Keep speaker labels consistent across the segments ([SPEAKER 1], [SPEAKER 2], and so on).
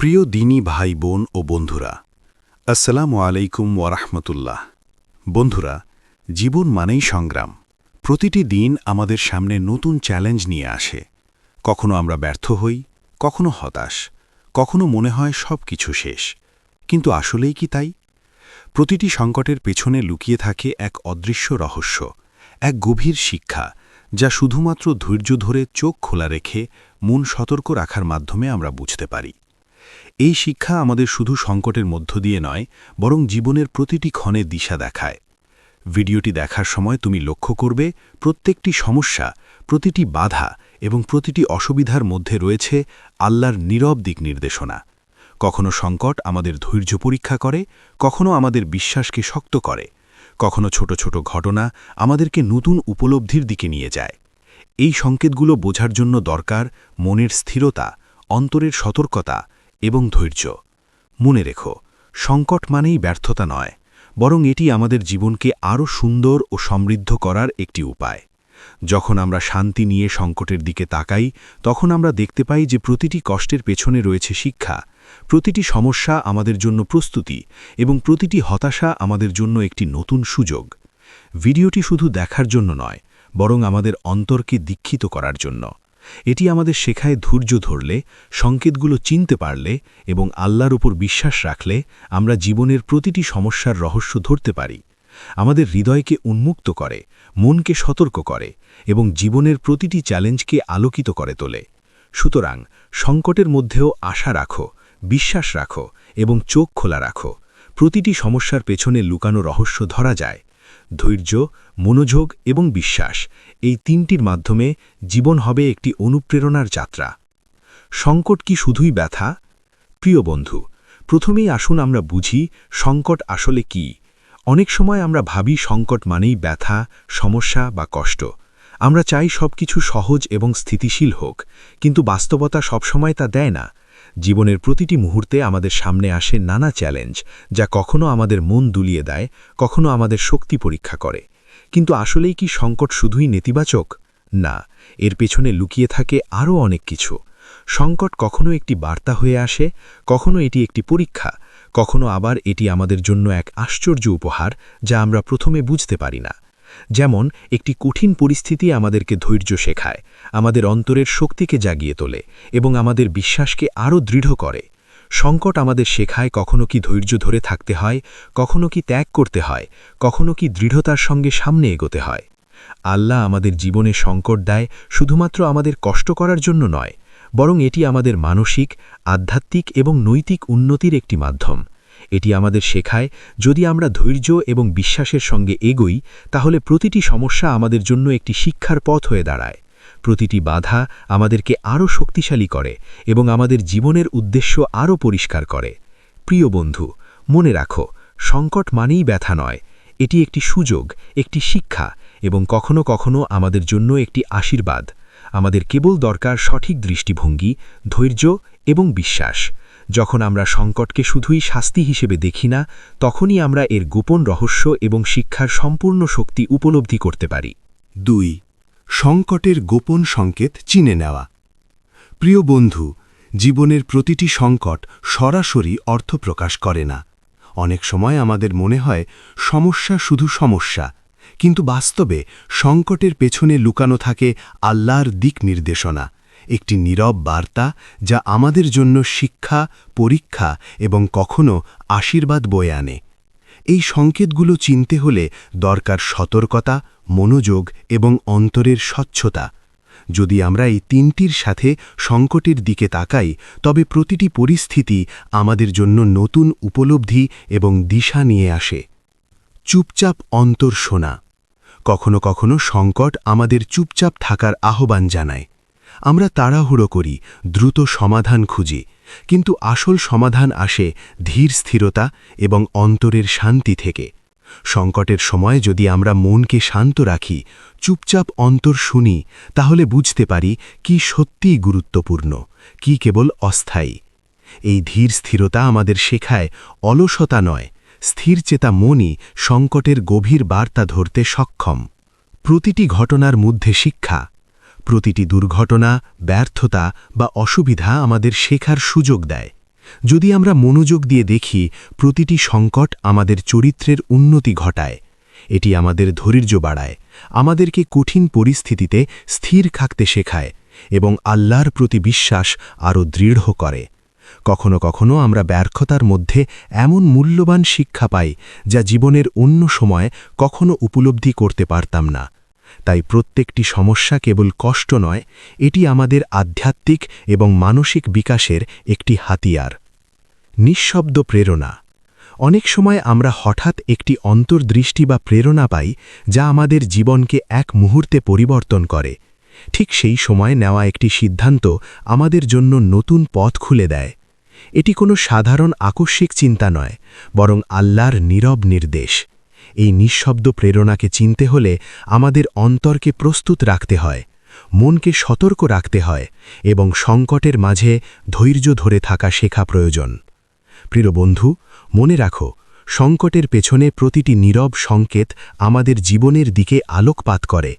[SPEAKER 1] প্রিয় দিনী ভাই, বোন ও বন্ধুরা, আসসালামু আলাইকুম ওয়ারাহমতুল্লাহ বন্ধুরা, জীবন মানেই সংগ্রাম। প্রতিটি দিন আমাদের সামনে নতুন চ্যালেঞ্জ নিয়ে আসে। কখনো আমরা ব্যর্থ হই, কখনো হতাশ, কখনো মনে হয় সব কিছু শেষ। কিন্তু আসলেই কি তাই? প্রতিটি সংকটের পেছনে লুকিয়ে থাকে এক অদৃশ্য রহস্য, এক গভীর শিক্ষা, যা শুধুমাত্র ধৈর্য ধরে চোখ খোলা রেখে মন সতর্ক রাখার মাধ্যমে আমরা বুঝতে পারি। এই শিক্ষা আমাদের শুধু সংকটের মধ্য দিয়ে নয়, বরং জীবনের প্রতিটি ক্ষণে দিশা দেখায়। ভিডিওটি দেখার সময় তুমি লক্ষ্য করবে, প্রত্যেকটি সমস্যা, প্রতিটি বাধা এবং প্রতিটি অসুবিধার মধ্যে রয়েছে আল্লাহর নীরব দিক নির্দেশনা। কখনো সংকট আমাদের ধৈর্য পরীক্ষা করে, কখনো আমাদের বিশ্বাসকে শক্ত করে। কখনো ছোট ছোট ঘটনা আমাদেরকে নতুন উপলব্ধির দিকে নিয়ে যায়। এই সংকেতগুলো বোঝার জন্য দরকার মনের স্থিরতা, অন্তরের সতর্কতা এবং ধৈর্য। মনে রেখো, সংকট মানেই ব্যর্থতা নয়, বরং এটি আমাদের জীবনকে আরও সুন্দর ও সমৃদ্ধ করার একটি উপায়। যখন আমরা শান্তি নিয়ে সংকটের দিকে তাকাই, তখন আমরা দেখতে পাই যে প্রতিটি কষ্টের পেছনে রয়েছে শিক্ষা, প্রতিটি সমস্যা আমাদের জন্য প্রস্তুতি এবং প্রতিটি হতাশা আমাদের জন্য একটি নতুন সুযোগ। ভিডিওটি শুধু দেখার জন্য নয়, বরং আমাদের অন্তরকে দীক্ষিত করার জন্য। এটি আমাদের শেখায় ধৈর্য ধরলে, সংকেতগুলো চিনতে পারলে এবং আল্লাহর উপর বিশ্বাস রাখলে আমরা জীবনের প্রতিটি সমস্যার রহস্য ধরতে পারি। আমাদের হৃদয়কে উন্মুক্ত করে, মনকে সতর্ক করে এবং জীবনের প্রতিটি চ্যালেঞ্জকে আলোকিত করে তোলে। সুতরাং সংকটের মধ্যেও আশা রাখো, বিশ্বাস রাখো এবং চোখ খোলা রাখো। প্রতিটি সমস্যার পেছনে লুকানো রহস্য ধরা যায়। ধৈর্য, মনোযোগ এবং বিশ্বাস এই তিনটির মাধ্যমে জীবন হবে একটি অনুপ্রেরণার যাত্রা। সংকট কি শুধুই ব্যথা? প্রিয় বন্ধু, প্রথমেই আসুন আমরা বুঝি সংকট আসলে কি। অনেক সময় আমরা ভাবি সংকট মানেই ব্যথা, সমস্যা বা কষ্ট। আমরা চাই সব কিছু সহজ এবং স্থিতিশীল হোক, কিন্তু বাস্তবতা সবসময় তা দেয় না। জীবনের প্রতিটি মুহূর্তে আমাদের সামনে আসে নানা চ্যালেঞ্জ, যা কখনো আমাদের মন দুলিয়ে দেয়, কখনো আমাদের শক্তি পরীক্ষা করে। কিন্তু আসলেই কি সংকট শুধুই নেতিবাচক? না, এর পেছনে লুকিয়ে থাকে আরও অনেক কিছু। সংকট কখনো একটি বার্তা হয়ে আসে, কখনো এটি একটি পরীক্ষা, কখনো আবার এটি আমাদের জন্য এক আশ্চর্য উপহার, যা আমরা প্রথমে বুঝতে পারি না। যেমন, একটি কঠিন পরিস্থিতি আমাদেরকে ধৈর্য শেখায়, আমাদের অন্তরের শক্তিকে জাগিয়ে তোলে এবং আমাদের বিশ্বাসকে আরও দৃঢ় করে। সংকট আমাদের শেখায় কখনো কি ধৈর্য ধরে থাকতে হয়, কখনো কি ত্যাগ করতে হয়, কখনো কি দৃঢ়তার সঙ্গে সামনে এগোতে হয়। আল্লাহ আমাদের জীবনে সংকট দেয় শুধুমাত্র আমাদের কষ্ট করার জন্য নয়, বরং এটি আমাদের মানসিক, আধ্যাত্মিক এবং নৈতিক উন্নতির একটি মাধ্যম। এটি আমাদের শেখায়, যদি আমরা ধৈর্য এবং বিশ্বাসের সঙ্গে এগোই, তাহলে প্রতিটি সমস্যা আমাদের জন্য একটি শিক্ষার পথ হয়ে দাঁড়ায়। প্রতিটি বাধা আমাদেরকে আরও শক্তিশালী করে এবং আমাদের জীবনের উদ্দেশ্য আরও পরিষ্কার করে। প্রিয় বন্ধু, মনে রাখো, সংকট মানেই ব্যথা নয়। এটি একটি সুযোগ, একটি শিক্ষা এবং কখনো কখনো আমাদের জন্য একটি আশীর্বাদ। আমাদের কেবল দরকার সঠিক দৃষ্টিভঙ্গি, ধৈর্য এবং বিশ্বাস। যখন আমরা সংকটকে শুধুই শাস্তি হিসেবে দেখি না, তখনই আমরা এর গোপন রহস্য এবং শিক্ষার সম্পূর্ণ শক্তি উপলব্ধি করতে পারি।
[SPEAKER 2] দুই, সংকটের গোপন সংকেত চিনে নেওয়া। প্রিয় বন্ধু, জীবনের প্রতিটি সংকট সরাসরি অর্থ প্রকাশ করে না। অনেক সময় আমাদের মনে হয়, সমস্যা শুধু সমস্যা, কিন্তু বাস্তবে সংকটের পেছনে লুকানো থাকে আল্লাহর দিক নির্দেশনা। একটি নীরব বার্তা যা আমাদের জন্য শিক্ষা, পরীক্ষা এবং কখনো আশীর্বাদ বয়ে আনে। এই সংকেতগুলো চিনতে হলে দরকার সতর্কতা, মনোযোগ এবং অন্তরের স্বচ্ছতা। যদি আমরা এই তিনটির সাথে সংকটের দিকে তাকাই, তবে প্রতিটি পরিস্থিতি আমাদের জন্য নতুন উপলব্ধি এবং দিশা নিয়ে আসে। চুপচাপ অন্তর শোনা। কখনো কখনো সংকট আমাদের চুপচাপ থাকার আহ্বান জানায়। আমরা তাড়াহুড়ো করি, দ্রুত সমাধান খুঁজি। কিন্তু আসল সমাধান আসে ধীর স্থিরতা এবং অন্তরের শান্তি থেকে। সংকটের সময় যদি আমরা মনকে শান্ত রাখি, চুপচাপ অন্তর শুনি, তাহলে বুঝতে পারি কি সত্যিই গুরুত্বপূর্ণ, কি কেবল অস্থায়ী। এই ধীর স্থিরতা আমাদের শেখায় অলসতা নয় স্থিরচেতা মনই সংকটের গভীর বার্তা ধরতে সক্ষম। প্রতিটি ঘটনার মধ্যে শিক্ষা প্রতিটি দুর্ঘটনা, ব্যর্থতা বা অসুবিধা আমাদের শেখার সুযোগ দেয়। যদি আমরা মনোযোগ দিয়ে দেখি, প্রতিটি সংকট আমাদের চরিত্রের উন্নতি ঘটায়। এটি আমাদের ধৈর্য বাড়ায়, আমাদেরকে কঠিন পরিস্থিতিতে স্থির থাকতে শেখায় এবং আল্লাহর প্রতি বিশ্বাস আরও দৃঢ় করে। কখনো কখনো আমরা ব্যর্থতার মধ্যে এমন মূল্যবান শিক্ষা পাই, যা জীবনের অন্য সময় কখনো উপলব্ধি করতে পারতাম না। তাই প্রত্যেকটি সমস্যা কেবল কষ্ট নয়, এটি আমাদের আধ্যাত্মিক এবং মানসিক বিকাশের একটি হাতিয়ার। নিঃশব্দ প্রেরণা। অনেক সময় আমরা হঠাৎ একটি অন্তর্দৃষ্টি বা প্রেরণা পাই যা আমাদের জীবনকে এক মুহূর্তে পরিবর্তন করে। ঠিক সেই সময় নেওয়া একটি সিদ্ধান্ত আমাদের জন্য নতুন পথ খুলে দেয়। এটি কোনো সাধারণ আকস্মিক চিন্তা নয়, বরং আল্লাহর নীরব নির্দেশ। এই নিঃশব্দ প্রেরণাকে চিনতে হলে আমাদের অন্তরকে প্রস্তুত রাখতে হয়, মনকে সতর্ক রাখতে হয় এবং সংকটের মাঝে ধৈর্য ধরে থাকা শেখা প্রয়োজন। প্রিয় বন্ধু, মনে রাখো, সংকটের পেছনে প্রতিটি নীরব সংকেত আমাদের জীবনের দিকে আলোকপাত করে।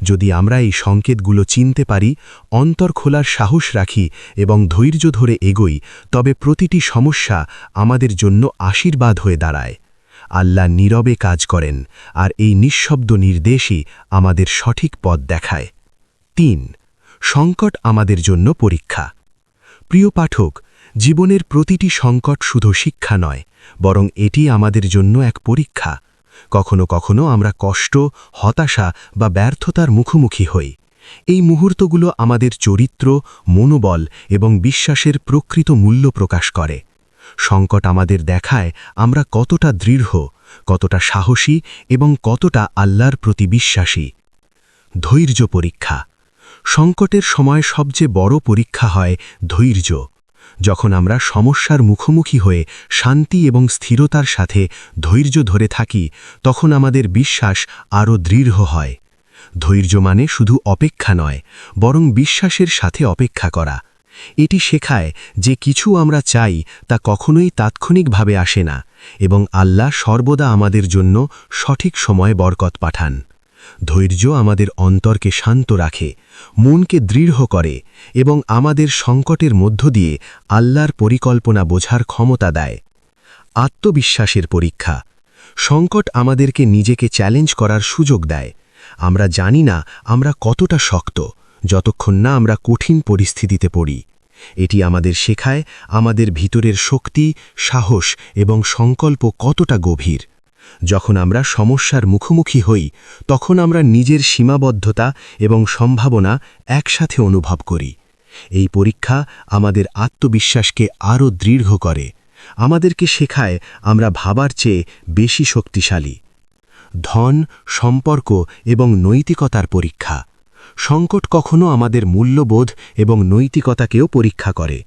[SPEAKER 2] যদি আমরা এই সংকেতগুলো চিনতে পারি, অন্তর খোলার সাহস রাখি এবং ধৈর্য ধরে এগোই, তবে প্রতিটি সমস্যা আমাদের জন্য আশীর্বাদ হয়ে দাঁড়ায়। আল্লাহ নীরবে কাজ করেন আর এই নিঃশব্দ নির্দেশই আমাদের সঠিক পথ দেখায়। তিন, সংকট আমাদের জন্য পরীক্ষা। প্রিয় পাঠক, জীবনের প্রতিটি সংকট শুধু শিক্ষা নয়, বরং এটি আমাদের জন্য এক পরীক্ষা। কখনো কখনো আমরা কষ্ট, হতাশা বা ব্যর্থতার মুখোমুখি হই। এই মুহূর্তগুলো আমাদের চরিত্র, মনোবল এবং বিশ্বাসের প্রকৃত মূল্য প্রকাশ করে। সংকট আমাদের দেখায় আমরা কতটা দৃঢ়, কতটা সাহসী এবং কতটা আল্লাহর প্রতি বিশ্বাসী। ধৈর্য পরীক্ষা। সংকটের সময় সবচেয়ে বড় পরীক্ষা হয় ধৈর্য। যখন আমরা সমস্যার মুখোমুখি হয়ে শান্তি এবং স্থিরতার সাথে ধৈর্য ধরে থাকি, তখন আমাদের বিশ্বাস আরও দৃঢ় হয়। ধৈর্য মানে শুধু অপেক্ষা নয়, বরং বিশ্বাসের সাথে অপেক্ষা করা। এটি শেখায় যে কিছু আমরা চাই তা কখনোই তাৎক্ষণিকভাবে আসে না এবং আল্লাহ সর্বদা আমাদের জন্য সঠিক সময় বরকত পাঠান। ধৈর্য আমাদের অন্তরকে শান্ত রাখে, মনকে দৃঢ় করে এবং আমাদের সংকটের মধ্য দিয়ে আল্লাহর পরিকল্পনা বোঝার ক্ষমতা দেয়। আত্মবিশ্বাসের পরীক্ষা, সংকট আমাদেরকে নিজেকে চ্যালেঞ্জ করার সুযোগ দেয়। আমরা জানি না আমরা কতটা শক্ত যতক্ষণ না আমরা কঠিন পরিস্থিতিতে পড়ি। এটি আমাদের শেখায় আমাদের ভিতরের শক্তি, সাহস এবং সংকল্প কতটা গভীর। যখন আমরা সমস্যার মুখোমুখি হই, তখন আমরা নিজের সীমাবদ্ধতা এবং সম্ভাবনা একসাথে অনুভব করি। এই পরীক্ষা আমাদের আত্মবিশ্বাসকে আরও দৃঢ় করে। আমাদেরকে শেখায় আমরা ভাবার চেয়ে বেশি শক্তিশালী। ধন, সম্পর্ক এবং নৈতিকতার পরীক্ষা। সংকট কখনো আমাদের মূল্যবোধ এবং নৈতিকতাকেও পরীক্ষা করে।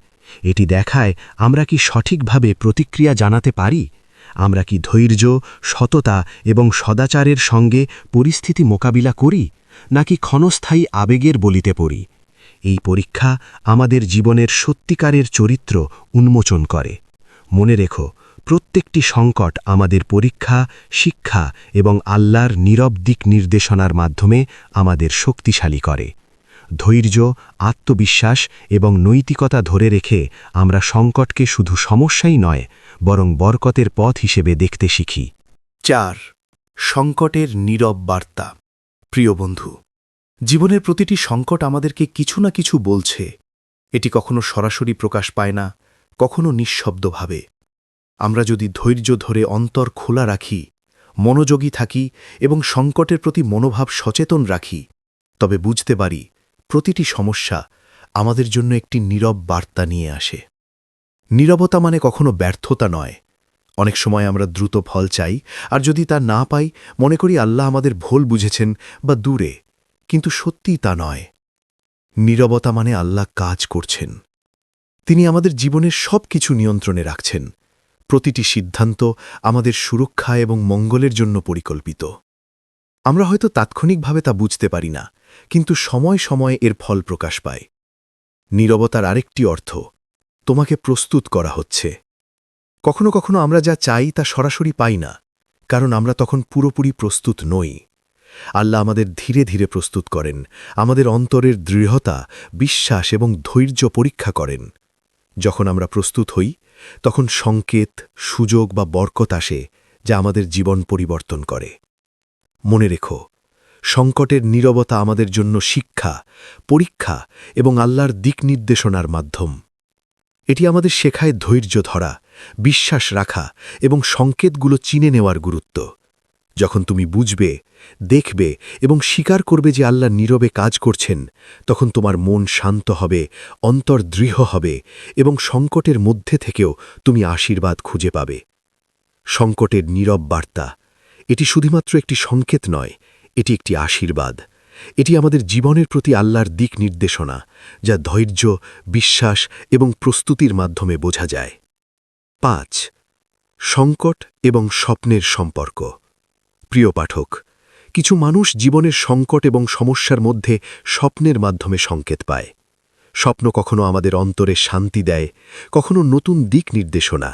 [SPEAKER 2] এটি দেখায় আমরা কি সঠিকভাবে প্রতিক্রিয়া জানাতে পারি? আমরা কি ধৈর্য, সততা এবং সদাচারের সঙ্গে পরিস্থিতি মোকাবিলা করি, নাকি ক্ষণস্থায়ী আবেগের বলিতে পড়ি? এই পরীক্ষা আমাদের জীবনের সত্যিকারের চরিত্র উন্মোচন করে। মনে রেখো প্রত্যেকটি সংকট আমাদের পরীক্ষা, শিক্ষা এবং আল্লাহর নীরব দিক নির্দেশনার মাধ্যমে আমাদের শক্তিশালী করে। ধৈর্য, আত্মবিশ্বাস এবং নৈতিকতা ধরে রেখে আমরা সংকটকে শুধু সমস্যাই নয়, বরং বরকতের পথ হিসেবে দেখতে শিখি।
[SPEAKER 3] চার, সংকটের নীরব বার্তা। প্রিয় বন্ধু, জীবনের প্রতিটি সংকট আমাদেরকে কিছু না কিছু বলছে। এটি কখনো সরাসরি প্রকাশ পায় না, কখনো নিঃশব্দভাবে। আমরা যদি ধৈর্য ধরে অন্তর খোলা রাখি, মনোযোগী থাকি এবং সংকটের প্রতি মনোভাব সচেতন রাখি, তবে বুঝতে পারি প্রতিটি সমস্যা আমাদের জন্য একটি নীরব বার্তা নিয়ে আসে। নীরবতা মানে কখনো ব্যর্থতা নয়। অনেক সময় আমরা দ্রুত ফল চাই, আর যদি তা না পাই, মনে করি আল্লাহ আমাদের ভুল বুঝেছেন বা দূরে, কিন্তু সত্যিই তা নয়। নীরবতা মানে আল্লাহ কাজ করছেন। তিনি আমাদের জীবনের সব কিছু নিয়ন্ত্রণে রাখছেন। প্রতিটি সিদ্ধান্ত আমাদের সুরক্ষা এবং মঙ্গলের জন্য পরিকল্পিত। আমরা হয়তো তাৎক্ষণিকভাবে তা বুঝতে পারি না, কিন্তু সময় সময় এর ফল প্রকাশ পায়। নীরবতার আরেকটি অর্থ, তোমাকে প্রস্তুত করা হচ্ছে। কখনো কখনো আমরা যা চাই তা সরাসরি পাই না, কারণ আমরা তখন পুরোপুরি প্রস্তুত নই। আল্লাহ আমাদের ধীরে ধীরে প্রস্তুত করেন, আমাদের অন্তরের দৃঢ়তা, বিশ্বাস এবং ধৈর্য পরীক্ষা করেন। যখন আমরা প্রস্তুত হই, তখন সংকেত, সুযোগ বা বরকত আসে যা আমাদের জীবন পরিবর্তন করে। মনে রেখো, সংকটের নীরবতা আমাদের জন্য শিক্ষা, পরীক্ষা এবং আল্লাহর দিক নির্দেশনার মাধ্যম। এটি আমাদের শেখায় ধৈর্য ধরা, বিশ্বাস রাখা এবং সংকেতগুলো চিনে নেওয়ার গুরুত্ব। যখন তুমি বুঝবে, দেখবে এবং স্বীকার করবে যে আল্লাহ নীরবে কাজ করছেন, তখন তোমার মন শান্ত হবে, অন্তর দৃঢ় হবে এবং সংকটের মধ্যে থেকেও তুমি আশীর্বাদ খুঁজে পাবে। সংকটের নীরব বার্তা, এটি শুধুমাত্র একটি সংকেত নয়, এটি একটি আশীর্বাদ। এটি আমাদের জীবনের প্রতি আল্লাহর দিক নির্দেশনা, যা ধৈর্য, বিশ্বাস এবং প্রস্তুতির মাধ্যমে বোঝা যায়। পাঁচ, সংকট এবং স্বপ্নের সম্পর্ক। প্রিয় পাঠক, কিছু মানুষ জীবনের সংকট এবং সমস্যার মধ্যে স্বপ্নের মাধ্যমে সংকেত পায়। স্বপ্ন কখনো আমাদের অন্তরে শান্তি দেয়, কখনো নতুন দিক নির্দেশনা।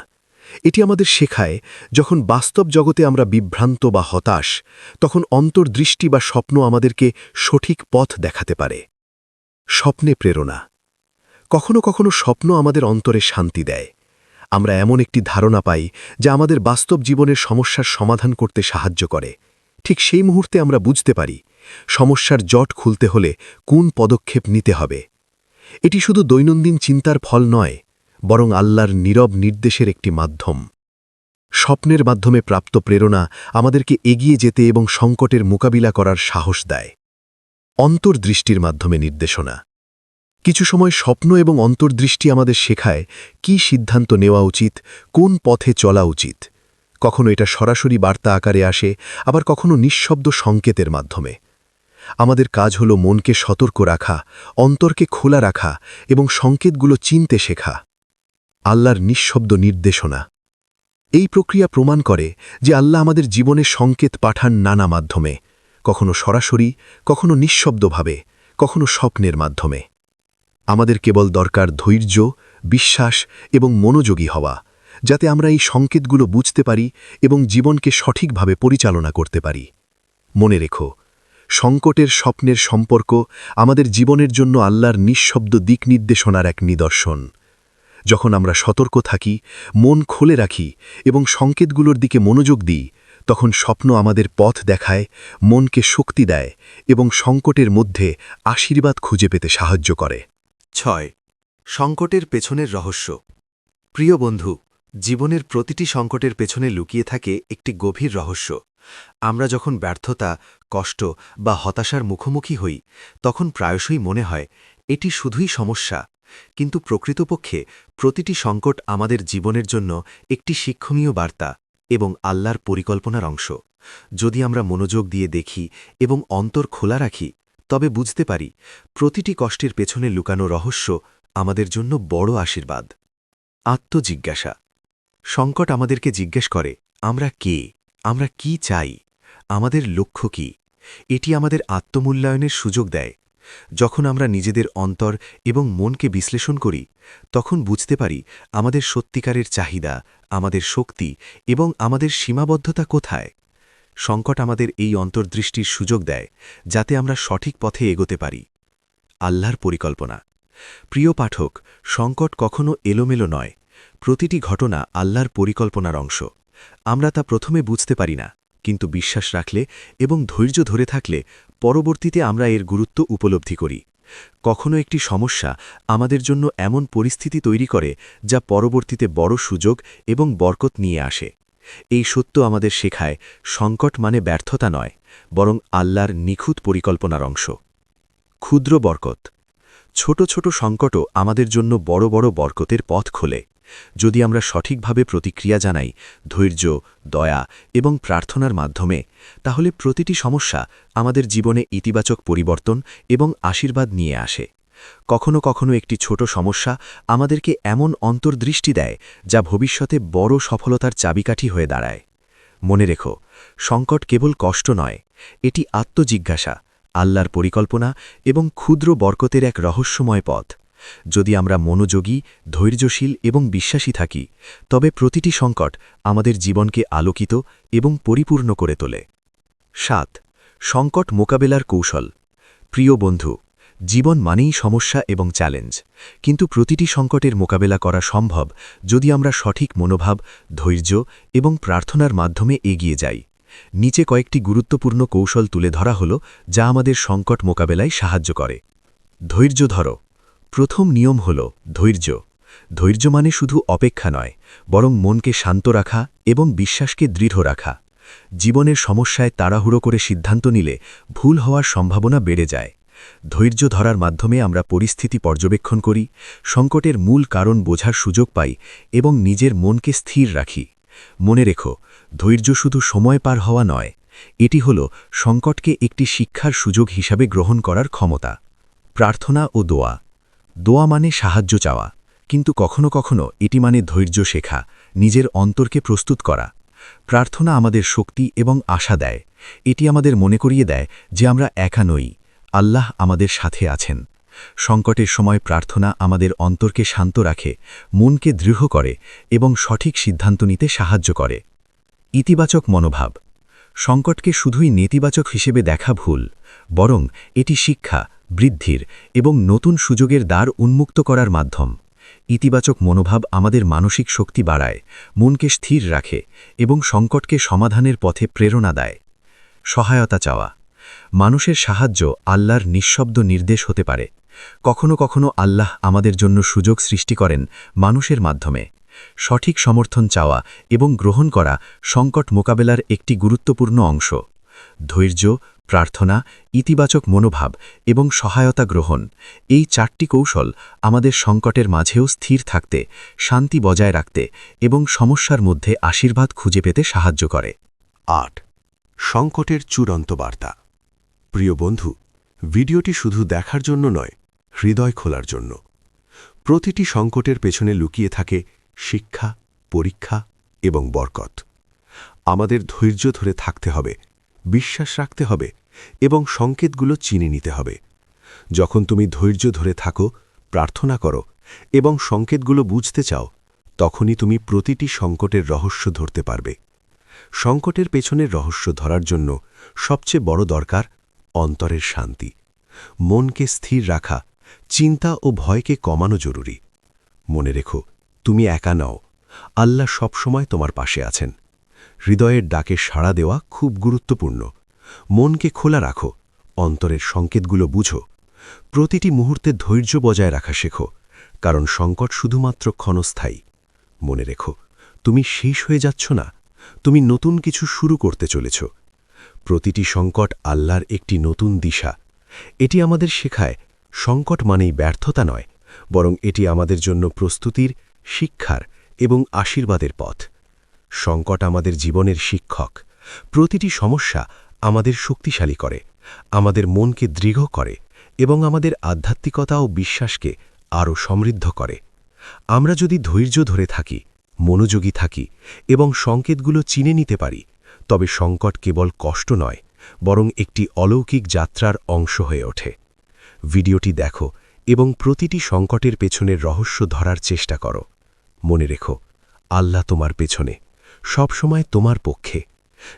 [SPEAKER 3] এটি আমাদের শেখায়, যখন বাস্তব জগতে আমরা বিভ্রান্ত বা হতাশ, তখন অন্তর্দৃষ্টি বা স্বপ্ন আমাদেরকে সঠিক পথ দেখাতে পারে। স্বপ্নে প্রেরণা। কখনো কখনো স্বপ্ন আমাদের অন্তরে শান্তি দেয়। আমরা এমন একটি ধারণা পাই যা আমাদের বাস্তব জীবনের সমস্যার সমাধান করতে সাহায্য করে। ঠিক সেই মুহূর্তে আমরা বুঝতে পারি, সমস্যার জট খুলতে হলে কোন পদক্ষেপ নিতে হবে। এটি শুধু দৈনন্দিন চিন্তার ফল নয়, বরং আল্লাহর নীরব নির্দেশের একটি মাধ্যম। স্বপ্নের মাধ্যমে প্রাপ্ত প্রেরণা আমাদেরকে এগিয়ে যেতে এবং সংকটের মোকাবিলা করার সাহস দেয়। অন্তর্দৃষ্টির মাধ্যমে নির্দেশনা। কিছু সময় স্বপ্ন এবং অন্তর্দৃষ্টি আমাদের শেখায় কি সিদ্ধান্ত নেওয়া উচিত, কোন পথে চলা উচিত। কখনো এটা সরাসরি বার্তা আকারে আসে, আবার কখনো নিঃশব্দ সংকেতের মাধ্যমে। আমাদের কাজ হল মনকে সতর্ক রাখা, অন্তরকে খোলা রাখা এবং সংকেতগুলো চিনতে শেখা। আল্লাহর নিঃশব্দ নির্দেশনা। এই প্রক্রিয়া প্রমাণ করে যে আল্লাহ আমাদের জীবনে সংকেত পাঠান নানা মাধ্যমে। কখনো সরাসরি, কখনো নিঃশব্দভাবে, কখনো স্বপ্নের মাধ্যমে। আমাদের কেবল দরকার ধৈর্য, বিশ্বাস এবং মনোযোগী হওয়া, যাতে আমরা এই সংকেতগুলো বুঝতে পারি এবং জীবনকে সঠিকভাবে পরিচালনা করতে পারি। মনে রেখো, সংকটের স্বপ্নের সম্পর্ক আমাদের জীবনের জন্য আল্লাহর নিঃশব্দ দিক নির্দেশনার এক নিদর্শন। যখন আমরা সতর্ক থাকি, মন খুলে রাখি এবং সংকেতগুলোর দিকে মনোযোগ দিই, তখন স্বপ্ন আমাদের পথ দেখায়, মনকে শক্তি দেয় এবং সংকটের মধ্যে আশীর্বাদ খুঁজে পেতে সাহায্য করে।
[SPEAKER 4] ছয়, সংকটের পেছনের রহস্য। প্রিয় বন্ধু, জীবনের প্রতিটি সংকটের পেছনে লুকিয়ে থাকে একটি গভীর রহস্য। আমরা যখন ব্যর্থতা, কষ্ট বা হতাশার মুখোমুখি হই, তখন প্রায়শই মনে হয়, এটি শুধুই সমস্যা। কিন্তু প্রকৃতপক্ষে, প্রতিটি সংকট আমাদের জীবনের জন্য একটি শিক্ষণীয় বার্তা এবং আল্লাহর পরিকল্পনার অংশ। যদি আমরা মনোযোগ দিয়ে দেখি এবং অন্তর খোলা রাখি তবে বুঝতে পারি, প্রতিটি কষ্টের পেছনে লুকানো রহস্য আমাদের জন্য বড় আশীর্বাদ। আত্মজিজ্ঞাসা। সংকট আমাদেরকে জিজ্ঞেস করে, আমরা কে? আমরা কি চাই? আমাদের লক্ষ্য কি? এটি আমাদের আত্মমূল্যায়নের সুযোগ দেয়। যখন আমরা নিজেদের অন্তর এবং মনকে বিশ্লেষণ করি, তখন বুঝতে পারি আমাদের সত্যিকারের চাহিদা, আমাদের শক্তি এবং আমাদের সীমাবদ্ধতা কোথায়। সংকট আমাদের এই অন্তর্দৃষ্টির সুযোগ দেয়, যাতে আমরা সঠিক পথে এগোতে পারি। আল্লাহর পরিকল্পনা। প্রিয় পাঠক, সংকট কখনো এলোমেলো নয়। প্রতিটি ঘটনা আল্লাহর পরিকল্পনার অংশ। আমরা তা প্রথমে বুঝতে পারি না, কিন্তু বিশ্বাস রাখলে এবং ধৈর্য ধরে থাকলে পরবর্তীতে আমরা এর গুরুত্ব উপলব্ধি করি। কখনো একটি সমস্যা আমাদের জন্য এমন পরিস্থিতি তৈরি করে যা পরবর্তীতে বড় সুযোগ এবং বরকত নিয়ে আসে। এই সত্য আমাদের শেখায়, সংকট মানে ব্যর্থতা নয়, বরং আল্লাহর নিখুঁত পরিকল্পনার অংশ। ক্ষুদ্র বরকত। ছোট ছোট সংকটও আমাদের জন্য বড় বড় বরকতের পথ খোলে। যদি আমরা সঠিকভাবে প্রতিক্রিয়া জানাই, ধৈর্য, দয়া এবং প্রার্থনার মাধ্যমে, তাহলে প্রতিটি সমস্যা আমাদের জীবনে ইতিবাচক পরিবর্তন এবং আশীর্বাদ নিয়ে আসে। কখনো কখনো একটি ছোট সমস্যা আমাদেরকে এমন অন্তর্দৃষ্টি দেয় যা ভবিষ্যতে বড় সফলতার চাবিকাঠি হয়ে দাঁড়ায়। মনে রেখো, সংকট কেবল কষ্ট নয়, এটি আত্মজিজ্ঞাসা, আল্লাহর পরিকল্পনা এবং ক্ষুদ্র বরকতের এক রহস্যময় পথ। যদি আমরা মনোযোগী, ধৈর্যশীল এবং বিশ্বাসী থাকি, তবে প্রতিটি সংকট আমাদের জীবনকে আলোকিত এবং পরিপূর্ণ করে তোলে। সাত, সংকট মোকাবেলার কৌশল। প্রিয় বন্ধু জীবন মানেই সমস্যা এবং চ্যালেঞ্জ। কিন্তু প্রতিটি সংকটের মোকাবেলা করা সম্ভব যদি আমরা সঠিক মনোভাব, ধৈর্য এবং প্রার্থনার মাধ্যমে এগিয়ে যাই। নিচে কয়েকটি গুরুত্বপূর্ণ কৌশল তুলে ধরা হল যা আমাদের সংকট মোকাবেলায় সাহায্য করে। ধৈর্য ধরো। প্রথম নিয়ম হল ধৈর্য। ধৈর্য মানে শুধু অপেক্ষা নয়, বরং মনকে শান্ত রাখা এবং বিশ্বাসকে দৃঢ় রাখা। জীবনের সমস্যায় তাড়াহুড়ো করে সিদ্ধান্ত নিলে ভুল হওয়ার সম্ভাবনা বেড়ে যায়। ধৈর্য ধরার মাধ্যমে আমরা পরিস্থিতি পর্যবেক্ষণ করি, সংকটের মূল কারণ বোঝার সুযোগ পাই এবং নিজের মনকে স্থির রাখি। মনে রেখো, ধৈর্য শুধু সময় পার হওয়া নয়, এটি হল সংকটকে একটি শিক্ষার সুযোগ হিসাবে গ্রহণ করার ক্ষমতা। প্রার্থনা ও দোয়া। দোয়া মানে সাহায্য চাওয়া, কিন্তু কখনো কখনো এটি মানে ধৈর্য শেখা, নিজের অন্তরকে প্রস্তুত করা। প্রার্থনা আমাদের শক্তি এবং আশা দেয়, এটি আমাদের মনে করিয়ে দেয় যে আমরা একা নই। আল্লাহ আমাদের সাথে আছেন। সংকটের সময় প্রার্থনা আমাদের অন্তরকে শান্ত রাখে, মনকে দৃঢ় করে এবং সঠিক সিদ্ধান্ত নিতে সাহায্য করে। ইতিবাচক মনোভাব। সংকটকে শুধুই নেতিবাচক হিসেবে দেখা ভুল, বরং এটি শিক্ষা, বৃদ্ধির এবং নতুন সুযোগের দ্বার উন্মুক্ত করার মাধ্যম। ইতিবাচক মনোভাব আমাদের মানসিক শক্তি বাড়ায়, মনকে স্থির রাখে এবং সংকটকে সমাধানের পথে প্রেরণা দেয়। সহায়তা চাওয়া। মানুষের সাহায্য আল্লাহর নিঃশব্দ নির্দেশ হতে পারে। কখনো কখনো আল্লাহ আমাদের জন্য সুযোগ সৃষ্টি করেন মানুষের মাধ্যমে। সঠিক সমর্থন চাওয়া এবং গ্রহণ করা সংকট মোকাবেলার একটি গুরুত্বপূর্ণ অংশ। ধৈর্য, প্রার্থনা, ইতিবাচক মনোভাব এবং সহায়তা গ্রহণ এই চারটি কৌশল আমাদের সংকটের মাঝেও স্থির থাকতে, শান্তি বজায় রাখতে এবং সমস্যার মধ্যে আশীর্বাদ খুঁজে পেতে সাহায্য করে।
[SPEAKER 1] আট। সংকটের চূড়ান্ত বার্তা। প্রিয় বন্ধু, ভিডিওটি শুধু দেখার জন্য নয়, হৃদয় খোলার জন্য। প্রতিটি সংকটের পেছনে লুকিয়ে থাকে শিক্ষা, পরীক্ষা এবং বরকত। আমাদের ধৈর্য ধরে থাকতে হবে, বিশ্বাস রাখতে হবে এবং সংকেতগুলো চিনে নিতে হবে। যখন তুমি ধৈর্য ধরে থাকো, প্রার্থনা করো এবং সংকেতগুলো বুঝতে চাও, তখনই তুমি প্রতিটি সংকটের রহস্য ধরতে পারবে। সংকটের পেছনের রহস্য ধরার জন্য সবচেয়ে বড় দরকার অন্তরের শান্তি। মনকে স্থির রাখা, চিন্তা ও ভয়কে কমানো জরুরি। মনে রেখো, তুমি একা নও। আল্লাহ সবসময় তোমার পাশে আছেন। হৃদয়ের ডাকে সাড়া দেওয়া খুব গুরুত্বপূর্ণ। মনকে খোলা রাখো, অন্তরের সংকেতগুলো বুঝো। প্রতিটি মুহূর্তে ধৈর্য বজায় রাখা শেখো, কারণ সংকট শুধুমাত্র ক্ষণস্থায়ী। মনে রেখো, তুমি শেষ হয়ে যাচ্ছ না, তুমি নতুন কিছু শুরু করতে চলেছ। প্রতিটি সংকট আল্লাহর একটি নতুন দিশা। এটি আমাদের শেখায়, সংকট মানেই ব্যর্থতা নয়, বরং এটি আমাদের জন্য প্রস্তুতির, শিক্ষার এবং আশীর্বাদের পথ। সংকট আমাদের জীবনের শিক্ষক, প্রতিটি সমস্যা আমাদের শক্তিশালী করে, আমাদের মনকে দৃঢ় করে এবং আমাদের আধ্যাত্মিকতা ও বিশ্বাসকে আরও সমৃদ্ধ করে। আমরা যদি ধৈর্য ধরে থাকি, মনোযোগী থাকি এবং সংকেতগুলো চিনে নিতে পারি তবে সংকট কেবল কষ্ট নয়, বরং একটি অলৌকিক যাত্রার অংশ হয়ে ওঠে। ভিডিওটি দেখো এবং প্রতিটি সংকটের পেছনের রহস্য ধরার চেষ্টা করো। মনে রেখো, আল্লাহ তোমার পেছনে সবসময় তোমার পক্ষে।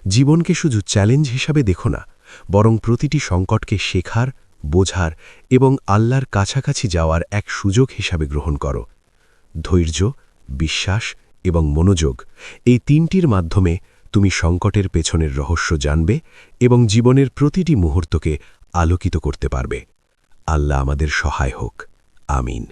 [SPEAKER 1] জীবনকে শুধু চ্যালেঞ্জ হিসাবে দেখো না, বরং প্রতিটি সংকটকে শেখার, বোঝার এবং আল্লাহর কাছাকাছি যাওয়ার এক সুযোগ হিসাবে গ্রহণ করো। ধৈর্য, বিশ্বাস এবং মনোযোগ এই তিনটির মাধ্যমে তুমি সংকটের পেছনের রহস্য জানবে এবং জীবনের প্রতিটি মুহূর্তকে আলোকিত করতে পারবে। আল্লাহ আমাদের সহায় হোক। আমিন।